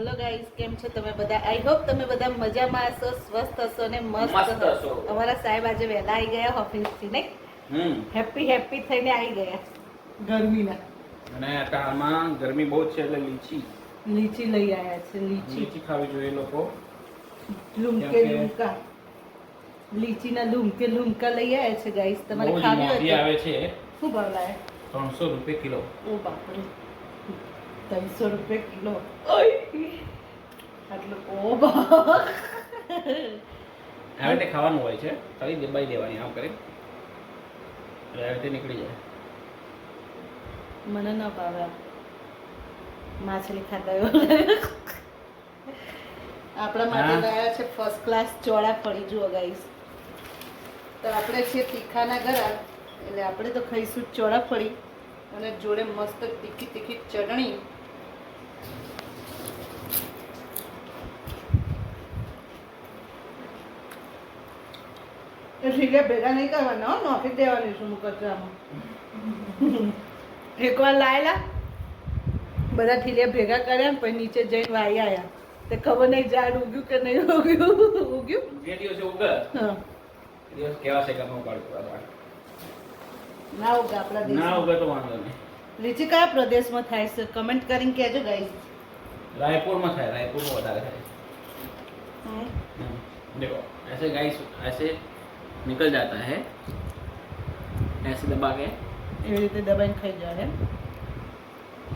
Hello guys કેમ છો તમે બધા? આઈ હોપ તમે બધા મજામાં હશો સ્વસ્થ હશો ને મસ્ત હશો. અમારા સાહેબ આજે વહેલા આવી ગયા ઓફિસથી ને હેપી હેપી થઈને આવી ગયા. ગરમીના. અને અટાણામાં ગરમી બહુ છે એટલે લીચી. લીચી લઈ આવ્યા છે લીચી. લીચી ખાવી જોઈએ લોકો. લુમકે લીચી લુમકા. લીચીના લુમકે લુમકા લઈ આવ્યા છે ગાઈસ તમારે ખાવી હોય આવે છે. શું ભાવ લાવે ત્રણસો રૂપિયા કિલો. ઓ બાપરે. ત્રણસો રૂપિયા કિલો આટલો ઓ બા આવી રીતે ખાવાનું હોય છે ખાલી દબાઈ દેવાની આમ કરી એટલે આવી રીતે નીકળી જાય મને ન ભાવે માછલી ખાતા આપણા માટે ગયા લાયા છે ફર્સ્ટ ક્લાસ ચોળા ફળી જુઓ ગાઈસ તો આપણે છે તીખાના ઘર એટલે આપણે તો ખાઈશું ચોળા ફળી. અને જોડે મસ્ત તીખી તીખી ચટણી. એ ઠીકે ભેગા નહીં કરવાના હો નોખી જ દેવાની છું હું કચરામાં એકવાર લાયેલા બધા ઠીલિયા ભેગા કર્યા ને પછી નીચે જઈને વાઈ આયા તે ખબર નહીં ઝાડ ઉગ્યું કે નહીં ઉગ્યું ઉગ્યું જે દિવસે ઉગે હા એ દિવસ કેવા છે કરવું પડતું ના ઉગે આપણા ના દેશમાં ઉગે તો વાંધો નહીં લીચી કયા પ્રદેશમાં થાય છે કમેન્ટ કરીને કહેજો ગાઈસ રાયપુરમાં થાય રાયપુરમાં વધારે થાય હમ. हम्म, देखो ऐसे गाइस ऐसे निकल जाता है ऐसे दबा के એવી રીતે દબાઈને ખાઈ જાય એમ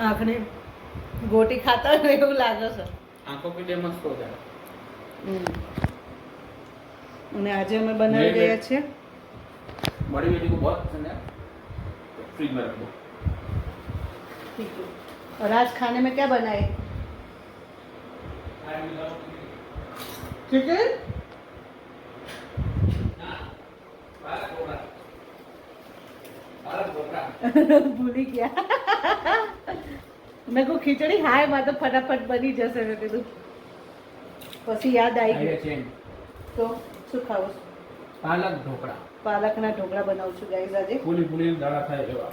આંખની ગોટી ખાતા હોય ને એવું લાગે છે आंखों के लिए मस्त हो जाए હમ. અને આજે અમે બનાવી મેં- રહ્યા છીએ बड़ी बेटी को बहुत पसंद है तो फ्रिज में रख दो ठीक है और आज खाने में क्या बनाए चिकन ભૂલી ગયા. મેં કહું ખીચડી હાયમાં તો ફટાફટ બની જશે મેં કીધું. પછી યાદ આવી ગયું. તો શું ખાવું? પાલક ઢોકળા. પાલકના ઢોકળા બનાવું છું ગાઈઝ આજે. ફૂલી ફૂલી દાડા થાય એવા.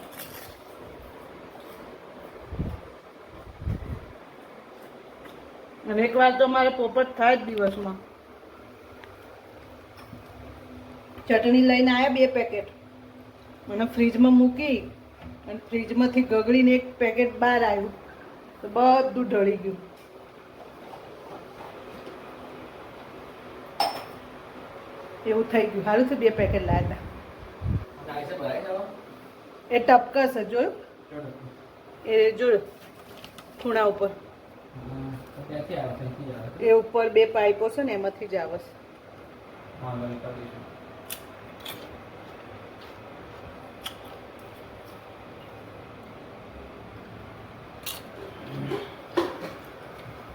અને એક વાર તો મારે પોપટ થાય જ દિવસમાં. ચટણી લઈને આવ્યા બે પેકેટ. મને ફ્રીજમાં મૂકી અને ફ્રીજમાંથી ગગડીને એક પેકેટ બહાર આવ્યું. તો બધું ઢળી ગયું. એવું થઈ ગયું. સારું છે બે પેકેટ લાવ્યા હતા. એ ટપકસ જોયું? એ જોયું ખૂણા ઉપર. એ ઉપર બે પાઇપો છે ને એમાંથી જ આવશે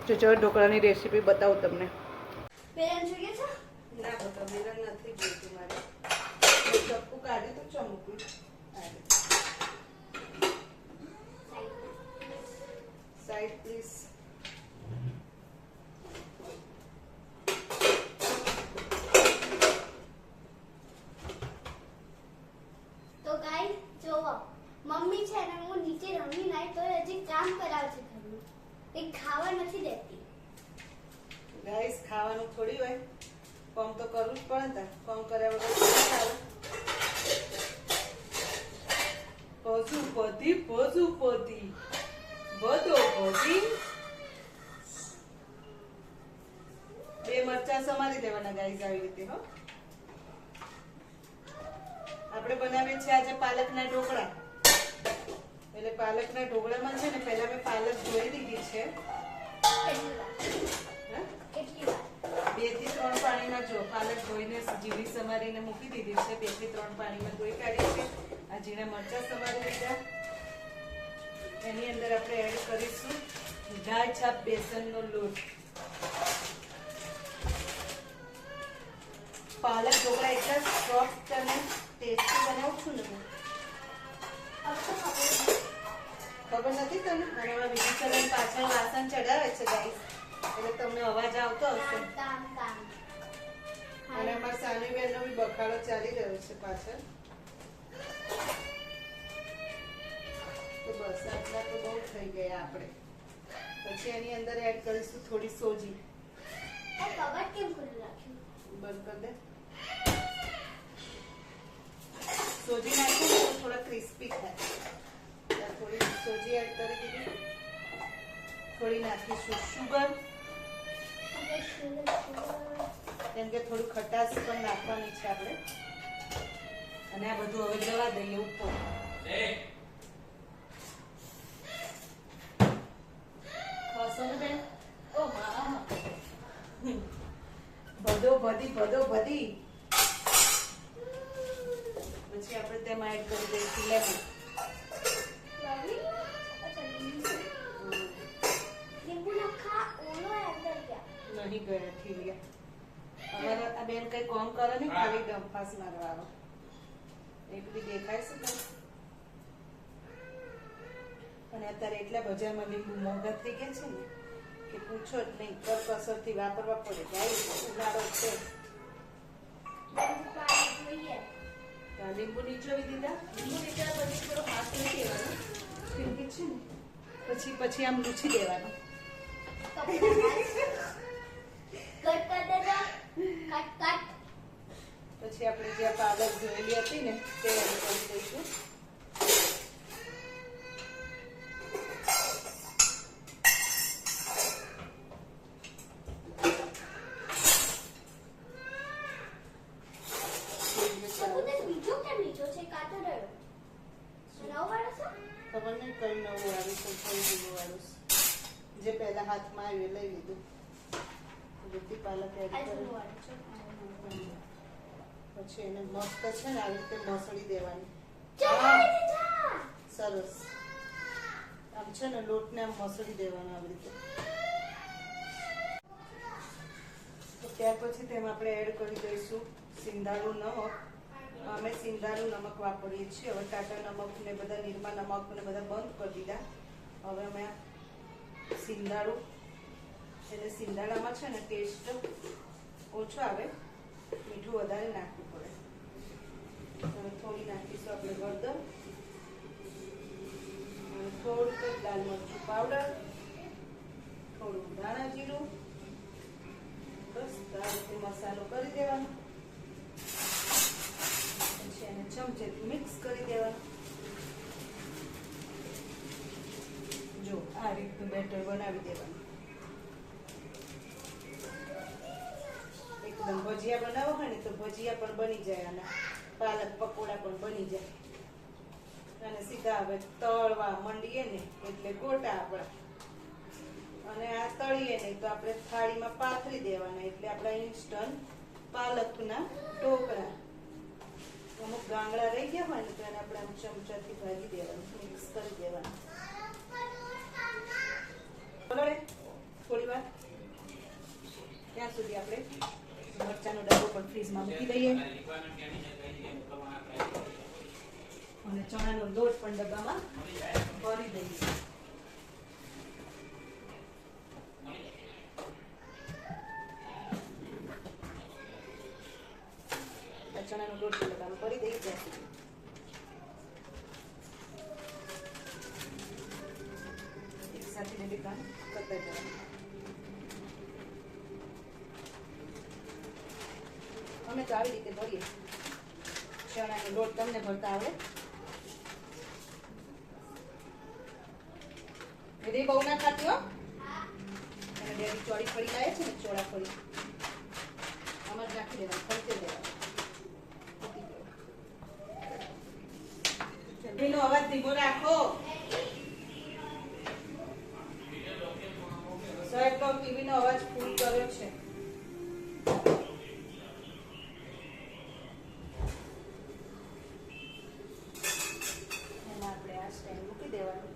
તો ચલો ઢોકળાની રેસીપી બતાવું તમને. બેલન જોઈએ છે? તો ચમકું. સાઈડ તો ગાઈ જોવો મમ્મી છે ને હું નીચે રમી નાઈ તો હજી કામ કરાવશે. એ ખાવા નથી દેતી. ગાઈસ, ખાવાનું થોડી હોય. કોમ તો કરવું જ પડે ને કોમ કર્યા વગર કેવી ખાવું પશુપતિ બધો પતિ બે મરચા સમારી દેવાના ગાઈસ આવી રીતે, હો. આપણે બનાવીએ છીએ આજે પાલકના ઢોકળા. પાલકના ઢોકળામાં છે ને પહેલા મેં પાલક ધોઈ દીધી છે. બેથી ત્રણ પાણીમાં જો પાલક ધોઈને જીરી સમારીને મૂકી દીધી છે. બેથી ત્રણ પાણીમાં ધોઈ કાઢી છે. આ જીરા મરચા સમારી લીધા. એની અંદર આપણે એડ કરીશું ઢાળ છાપ બેસનનો લોટ. પાલક ઢોકળા એટલા સોફ્ટ અને ટેસ્ટી બનાવું છું ને હું. ખબર નથી તને? અને હવે વિધિસરન પાછળ વાસણ ચડાવે છે ગાઈસ એટલે તમને અવાજ આવતો હશે. અને અમારા સાની બેનનો બી બખાડો ચાલી રહ્યો છે પાછળ. તો બસ આટલા તો બહુ થઈ ગયા આપણે. પછી એની અંદર એડ કરીશું થોડી સોજી. કબાટ કેમ ખુલ્લું રાખ્યું? બંધ કરી દે. સોજી નાખીશું થોડા ક્રિસ્પી થાય. થોડી સોજી એડ કરી દીધી. થોડી નાખીશું શુગર કેમ કે થોડું ખટાશ પણ નાખવાની છે આપણે. અને આ બધું હવે જવા દઈએ ઉપર. બધો બધી બધી ભદો પછી આપણે તેમાં એડ કરી દઈશું લેમન ગયા ગયા ઠીલિયા અમારે આ બેન કઈ કોમ કરે નહીં ખાલી ગંફાસ મારવાનો. બી દેખાય છે તને? અને અત્યારે એટલા બજારમાં લીંબુ મોંઘા થઈ ગયા છે ને કે પૂછો જ નહીં કરકસરથી વાપરવા પડે. ગાય ઉનાળો છે. લીંબુ નીચોવી દીધા? લીંબુ નીચોવ્યા પછી થોડો હાથ નહીં લેવાનો. કેમ કે છે ને. પછી પછી આમ લૂછી દેવાનો કટ કરી દેજો કટ કટ પછી આપણે જે આ પાલક જોયેલી હતી ને તે એડ કરી દઈશું સબૂતે બીજો કેમ નીચો છે કાચો રહ્યો નવ વાળો છે ખબર નહીં કઈ નવું આવ્યું છે કઈ જૂનું વાળું છે. જે પહેલા હાથમાં આવ્યું એ લઈ લીધું બધી પાલક એડ કરી પછી એને મસ્ત છે ને આવી રીતે મસળી દેવાની. સરસ. આમ છે ને લોટને આમ મસળી દેવાનો આવી રીતે. તો ત્યાર પછી તેમાં આપણે એડ કરી દઈશું સિંધારું નમક. અમે સિંધારું નમક વાપરીએ છીએ. હવે ટાટા નમક ને બધા નિરમા નમક ને બધા બંધ કરી દીધા. હવે અમે સિંધારું એટલે સિંધાડામાં છે ને ટેસ્ટ ઓછો આવે, મીઠું વધારે નાખવું પડે. હવે થોડી નાખીશું આપણે હળદર. અને થોડુંક લાલ મરચું પાવડર થોડું ધાણા જીરું. બસ, આ રીતે મસાલો કરી દેવાનો. પછી એને ચમચેથી મિક્સ કરી દેવાનું. જો આ રીતનું બેટર બનાવી દેવાનું એકદમ ભજીયા બનાવો હોય ને તો ભજીયા પણ બની જાય અને પાલક પકોડા પણ બની જાય. અને સીધા હવે તળવા મંડીએ ને એટલે ગોટા આપણા. અને આ તળીએ નહીં તો આપણે થાળીમાં પાથરી દેવાના એટલે આપણા ઇન્સ્ટન્ટ પાલકના ઢોકળા. અમુક ગાંગડા રહી ગયા હોય ને તો એને આપણે આમ ચમચાથી ભાગી દેવાનું, મિક્સ કરી દેવાનું. થોડી વાર. ત્યાં સુધી આપણે? મરચાનો ડબ્બો પણ ફ્રીજમાં મૂકી દઈએ. અને ચણાનો લોટ પણ ડબ્બામાં ભરી દઈએ આ ચણાનો લોટ પણ ડબ્બામાં ભરી દઈએ ત્યાં સુધી એક સાથે બે કામ કરતા જવાનું અમે તો આવી રીતે ભરીએ ચણાનો લોટ તમને ભરતા આવડે વિધિ બહુ ના ખાતી હો. ડેડી ચોળી ફળી લાવે છે ને, ચોળા ફળી જ નાખી દેવાનું, ફરતે દેવા એનો અવાજ ધીમો રાખો. સાહેબ, તો ટીવીનો અવાજ ફૂલ કર્યો છે એમાં આપણે આ સ્ટેન્ડ મૂકી દેવાનું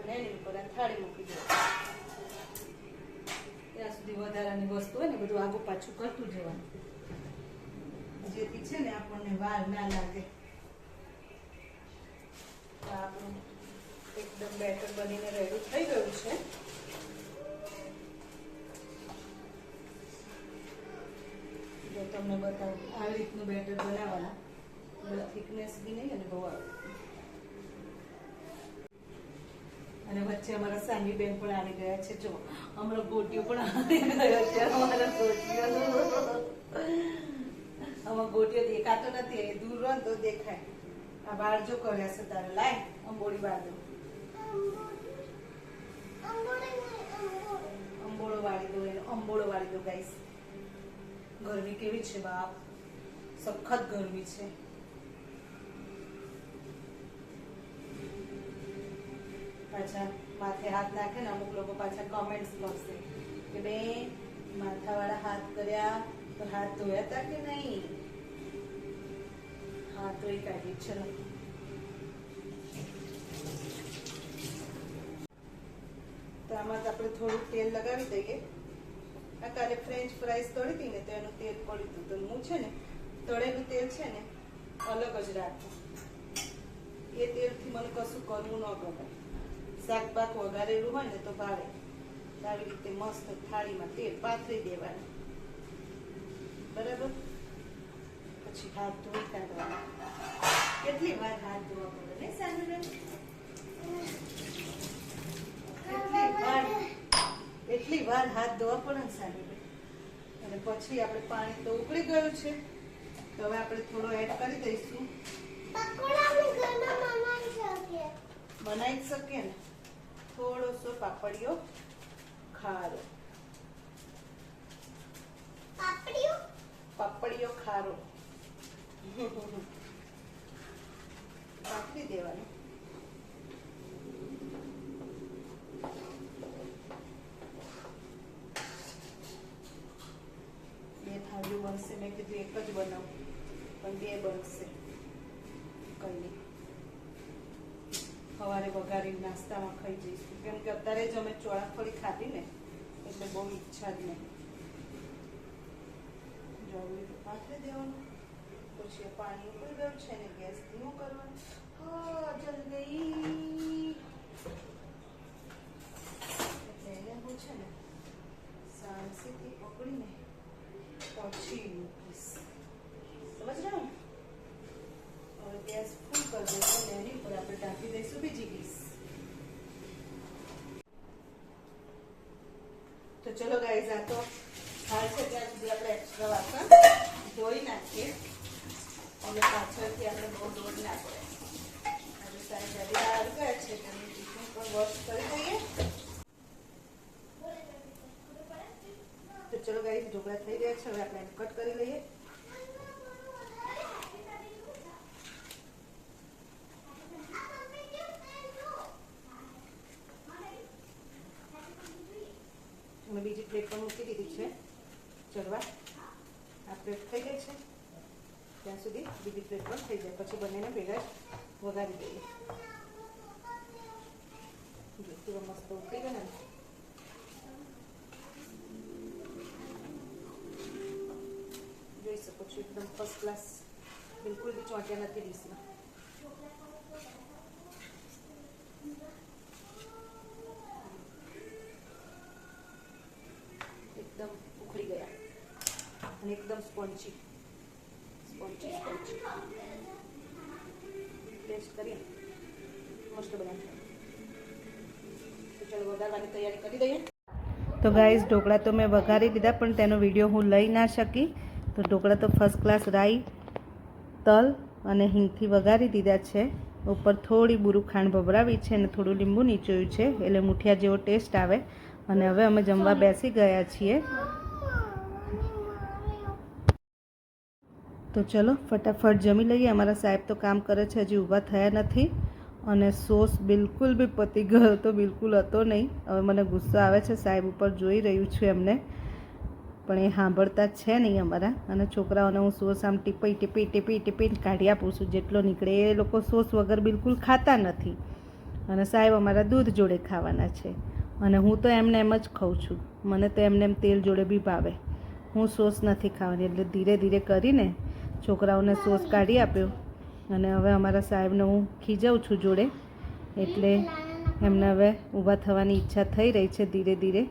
અને એની ઉપર આ થાળી મૂકી દેવાની ત્યાં સુધી વધારાની વસ્તુ હોય ને બધું આગું પાછું કરતું જવાનું. જેથી છે ને આપણને વાર ના લાગે. આપણું એકદમ બેટર બનીને રેડી થઈ ગયું છે. જો તમને બતાવું આવી રીતનું બેટર બનાવવાના. થિકનેસ બી નહીં અને બહુ આવે અને વચ્ચે અમારા સાની બેન પણ આવી ગયા છે. જો, અમારો ગોટીઓ પણ આવી ગયો છે. અમારા ગોટીઓ આમાં ગોટીઓ દેખાતો નથી દૂર રહો તો દેખાય. આ બાર જો કર્યા છે તારે. લાય અંબોડી બાર દો. અંબોળો વાળી દો, એને અંબોળો વાળી દો ગાઈસ ગરમી કેવી છે બાપ? સખત ગરમી છે. પાછા માથે હાથ નાખે ને અમુક લોકો પાછા કોમેન્ટ્સ લખશે કે બે માથાવાળા હાથ કર્યા તો હાથ ધોયા હતા કે નહીં? હા, તો એ કાઢી ચલો. તો આમાં આપણે થોડું તેલ લગાવી દઈએ. આ કાલે ફ્રેન્ચ ફ્રાઈસ તળી હતી ને તો એનું તેલ પડ્યું હતું. તો હું છે ને, તળેલું તેલ છે ને, અલગ જ રાખું. એ તેલથી મને કશું કરવું ન ગમે. શાક પાક વઘારેલું હોય ને તો ભાવે. આવી રીતે મસ્ત થાળીમાં તેલ પાથરી દેવાનું. બરાબર? પછી હાથ ધોઈ કાઢવાના. કેટલી વાર હાથ ધોવા પડે ને સાંજે એટલી વાર? એટલી વાર હાથ ધોવા પડે ને સાંજે અને પછી આપણે પાણી તો ઉકળી ગયું છે. તો હવે આપણે થોડો એડ કરી દઈશું. બનાવી શકીએ ને? થોડોસો પાપડિયો ખારો. પાપડીઓ? ખારો. પાથરી દેવાનું. બે થાળીઓ બનશે. મેં કીધું એક જ બનાવું પણ બે બનશે કઈ નહીં સવારે વઘારી નાસ્તામાં ખાઈ જઈશું. કેમ કે અત્યારે જ અમે ચોળાફળી ખાધી ને, એટલે બહુ ઈચ્છા જ નહીં. જવું તો પાથરી દેવાનું. પછી પાણી ઉકળી ગયું છે ને, ગેસ ધીમો કરવાનો. જલ્દી. એટલે હું છે ને શાંતિથી પકડીને પછી સમજ ને? હવે ગેસ તો ચલો ગાઈઝ આ તો હાલ છે, ત્યાં સુધી આપણે એક્સ્ટ્રા વાસણ ધોઈ નાખીએ. અને પાછળથી આપણે બહુ દોડ ના પડે. હવે સારી આવી છે તેની ટીફિન પણ વોશ કરી દઈએ. તો ચલો ગાઈઝ ઢોકળા થઈ ગયા છે, હવે આપણે કટ કરી લઈએ. મેં બીજી પ્લેટ પણ મૂકી દીધી છે. ચડવા. આ પ્લેટ થઈ ગઈ છે. ત્યાં સુધી બીજી પ્લેટ પણ થઈ જાય. પછી બંનેને ભેગા જ વઘારી દઈએ. જો મસ્ત ઉકળી ગયા ને જોઈ શકો છો, એકદમ ફર્સ્ટ ક્લાસ બિલકુલ બી ચોંટ્યા નથી ડીશમાં ગયા અને એકદમ સ્પોન્ચી. સ્પોન્ચી સ્પોન્ચી. ટેસ્ટ કરીએ. મસ્ત બન્યા ચાલો વઘારવાની તૈયારી કરી દઈએ. તો ગાઈઝ ઢોકળા તો મેં વઘારી દીધા, પણ તેનો વીડિયો હું લઈ ના શકી. તો ઢોકળા તો ફર્સ્ટ ક્લાસ રાઈ, તલ અને હિંગથી વઘારી દીધા છે. ઉપર થોડી બુરું ખાંડ ભભરાવી છે અને થોડું લીંબુ નીચોયું છે. એટલે મુઠિયા જેવો ટેસ્ટ આવે. અને હવે અમે જમવા બેસી ગયા છીએ. તો ચલો ફટાફટ જમી લઈએ. અમારા સાહેબ તો કામ કરે છે, હજી ઊભા થયા નથી અને સોસ બિલકુલ બી પતી ગયો તો બિલકુલ હતો નહીં. હવે મને ગુસ્સો આવે છે, સાહેબ ઉપર જોઈ રહ્યું છું એમને. પણ એ સાંભળતા છે નહીં અમારા. અને છોકરાઓને હું સોસ આમ ટીપી ટીપી ટીપી ટીપીને કાઢી આપું છું જેટલો નીકળે એ લોકો સોસ વગર બિલકુલ ખાતા નથી. અને સાહેબ અમારા દૂધ જોડે ખાવાના છે. અને હું તો એમને એમ જ ખાઉં છું. મને તો એમને એમ તેલ જોડે બી ભાવે. હું સોસ નથી ખાવાની, એટલે ધીરે ધીરે કરીને છોકરાઓને સોસ કાઢી આપ્યો. અને હવે અમારા સાહેબને હું ખીજાઉં છું જોડે. એટલે એમને હવે ઊભા થવાની ઈચ્છા થઈ રહી છે ધીરે ધીરે.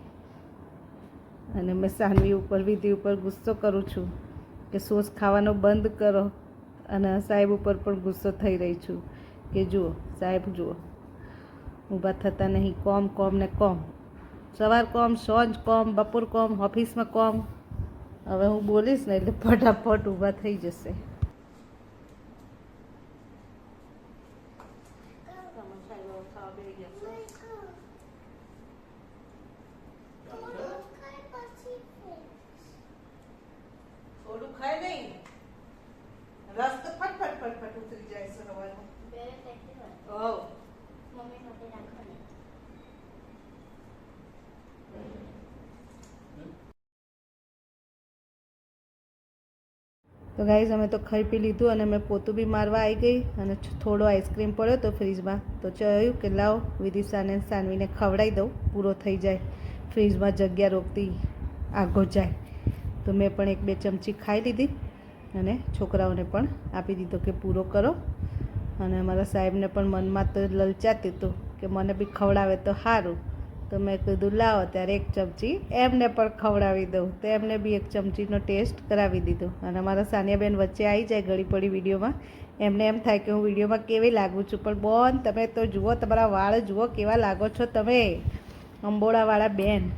અને મેં સાનવી ઉપર, વિધિ ઉપર ગુસ્સો કરું છું કે સોસ ખાવાનો બંધ કરો. અને સાહેબ ઉપર પણ ગુસ્સો થઈ રહી છું કે જુઓ, સાહેબ જુઓ. ઊભા થતા નહીં, કોમ કોમ ને કોમ. સવાર કોમ, સાંજ કોમ, બપોર કોમ, ઓફિસમાં કોમ. હવે હું બોલીશ ને એટલે ફટાફટ ઊભા થઈ જશે થોડું ખાય નહીં રસ તો ફટફટ ફટફટ ઉતરી જાય છે સવારનો બે પેકેટ હોય. હોવ મમ્મી માટે રાખવાની તો ગાઈઝ, અમે તો ખાઈ પી લીધું અને મેં પોતું બી મારવા આવી ગઈ અને થોડો આઈસ્ક્રીમ પડ્યો તો ફ્રીજમાં. તો કહ્યું કે લાવો, વિદિશાને સાનવીને ખવડાવી દઉં, પૂરો થઈ જાય. ફ્રીજમાં જગ્યા રોકતી આગો જાય. તો મેં પણ એક બે ચમચી ખાઈ લીધી અને છોકરાઓને પણ આપી દીધો કે પૂરો કરો. અને અમારા સાહેબને પણ મનમાં તો લલચાતું હતું કે મને બી ખવડાવે તો સારું તો મેં કીધું લાવો ત્યારે એક ચમચી. એમને પણ ખવડાવી દઉં. તો એમને બી એક ચમચીનો ટેસ્ટ કરાવી દીધો. અને અમારા સાનિયાબેન વચ્ચે આવી જાય ઘડી પડી વિડીયોમાં. એમને એમ થાય કે હું વિડીયોમાં કેવી લાગું છું. પણ બોન, તમે તો જુઓ, તમારા વાળ જુઓ કેવા લાગો છો તમે. અંબોડાવાળા બેન.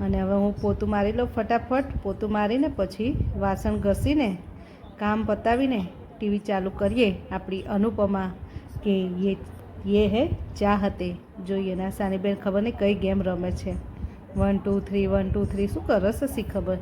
અને હવે હું પોતું મારી લઉં ફટાફટ. પોતું મારીને પછી વાસણ ઘસીને, કામ પતાવીને ટીવી ચાલુ કરીએ. આપણી અનુપમા કે યે યે હે ચાહતે જોઈએ ના સાનીબેન ખબર નહીં કઈ ગેમ રમે છે one two three one two three શું કરશે શી ખબર